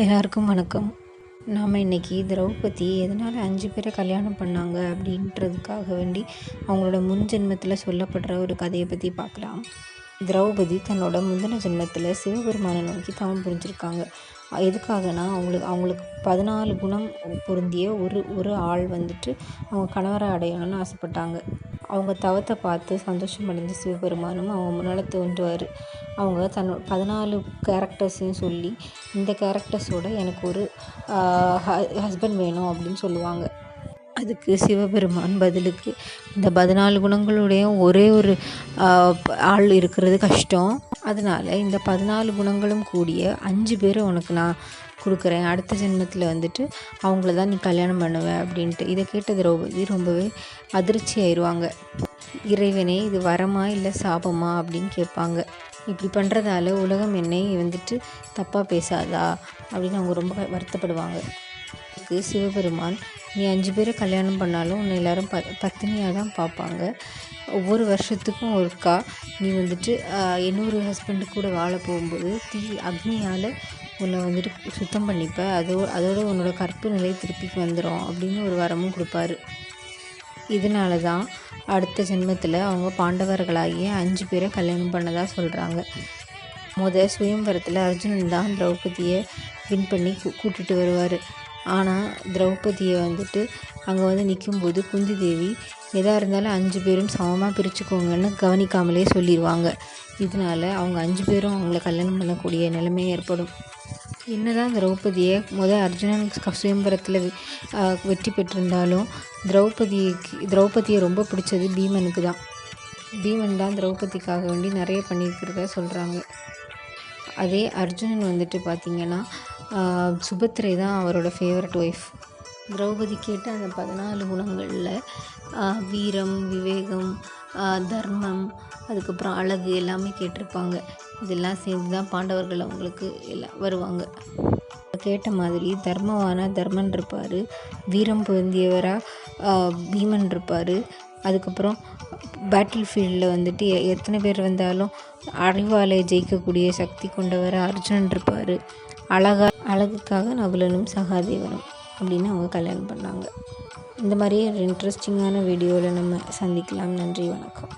எல்லாருக்கும் வணக்கம். நாம் இன்றைக்கி திரௌபதி எதனால் அஞ்சு பேரை கல்யாணம் பண்ணாங்க அப்படின்றதுக்காக வேண்டி அவங்களோட முன் ஜென்மத்தில் சொல்லப்படுற ஒரு கதையை பற்றி பார்க்கலாம். திரௌபதி தன்னோட முந்தின ஜென்மத்தில் சிவபெருமானை நோக்கி தவம் புரிஞ்சிருக்காங்க. எதுக்காகனா அவங்களுக்கு அவங்களுக்கு பதினாலு குணம் பொருந்திய ஒரு ஒரு ஆள் வந்துட்டு அவங்க கணவரை அடையணும்னு ஆசைப்பட்டாங்க. அவங்க தவத்தை பார்த்து சந்தோஷம் அடைஞ்ச சிவபெருமானும் அவங்க முன்னால் தோன்றுவார். அவங்க தன்னோட பதினாலு கேரக்டர்ஸையும் சொல்லி இந்த கேரக்டர்ஸோட எனக்கு ஒரு ஹஸ்பண்ட் வேணும் அப்படின்னு சொல்லுவாங்க. அதுக்கு சிவபெருமான் பதிலுக்கு இந்த பதினாலு குணங்களுடைய ஒரே ஒரு ஆள் இருக்கிறது கஷ்டம். அதனால் இந்த பதினாலு குணங்களும் கூடிய அஞ்சு பேரை உனக்கு நான் கொடுக்குறேன். அடுத்த ஜென்மத்தில் வந்துட்டு அவங்கள தான் நீ கல்யாணம் பண்ணுவ அப்படின்ட்டு. இதை கேட்டது திரௌபதி ரொம்பவே அதிர்ச்சி ஆயிடுவாங்க இறைவனே இது வரமா இல்லை சாபமா அப்படின்னு கேட்பாங்க. இப்படி பண்ணுறதால உலகம் என்னை வந்துட்டு தப்பாக பேசாதா அப்படின்னு அவங்க ரொம்ப வருத்தப்படுவாங்க. சிவபெருமான் நீ அஞ்சு பேரை கல்யாணம் பண்ணாலும் உன்னை எல்லோரும் ப பத்தினியாக தான் பார்ப்பாங்க. ஒவ்வொரு வருஷத்துக்கும் ஒருக்கா நீ வந்துட்டு இன்னொரு ஹஸ்பண்டு கூட வாழ போகும்போது தீ அக்னியால் உன்னை வந்துட்டு சுத்தம் பண்ணிப்ப. அதோ அதோட உன்னோட கற்பு நிலை திருப்பிக்கு வந்துடும் அப்படின்னு ஒரு வரமும் கொடுப்பாரு. இதனால தான் அடுத்த ஜென்மத்தில் அவங்க பாண்டவர்களாகிய அஞ்சு பேரை கல்யாணம் பண்ணதாக சொல்கிறாங்க முத சுயம்பரத்தில் அர்ஜுனன் தான் திரௌபதியை வின் பண்ணி கூட்டிகிட்டு வருவார். ஆனால் திரௌபதியை வந்துட்டு அங்கே வந்து நிற்கும்போது குந்தி தேவி எதாக இருந்தாலும் அஞ்சு பேரும் சமமாக பிரிச்சுக்கோங்கன்னு கவனிக்காமலே சொல்லிடுவாங்க இதனால் அவங்க அஞ்சு பேரும் அவங்கள கல்யாணம் பண்ணக்கூடிய நிலைமை ஏற்படும். என்னதான் திரௌபதியை முதல் அர்ஜுனன் சுயம்பரத்தில் வெற்றி பெற்றிருந்தாலும் திரௌபதிக்கு திரௌபதியை ரொம்ப பிடிச்சது பீமனுக்கு தான். பீமன் தான் திரௌபதிக்காக வேண்டி நிறைய பண்ணியிருக்கிறத சொல்கிறாங்க அதே அர்ஜுனன் வந்துட்டு பார்த்திங்கன்னா சுபத்திரை தான் அவரோட ஃபேவரட் ஒய்ஃப் திரௌபதி கேட்ட அந்த பதினாலு குணங்களில் வீரம் விவேகம் தர்மம் அதுக்கப்புறம் அழகு எல்லாமே கேட்டிருப்பாங்க. இதெல்லாம் சேர்ந்து தான் பாண்டவர்கள் அவங்களுக்கு எல்லாம் வருவாங்க. கேட்ட மாதிரி தர்மவான தர்மன் இருப்பார் வீரம் பொருந்தியவராக பீமன் இருப்பார் அதுக்கப்புறம் பேட்டில் ஃபீல்டில் வந்துட்டு எத்தனை பேர் வந்தாலும் அறிவாலை ஜெயிக்கக்கூடிய சக்தி கொண்டவராக அர்ஜுனன் இருப்பார். அழகா அழகுக்காக நகுலனும் சகாதேவனும் அப்படின்னு அவங்க கல்யாணம் பண்ணாங்க. இந்த மாதிரி ஒரு இன்ட்ரெஸ்டிங்கான வீடியோவில் நம்ம சந்திக்கலாம். நன்றி வணக்கம்.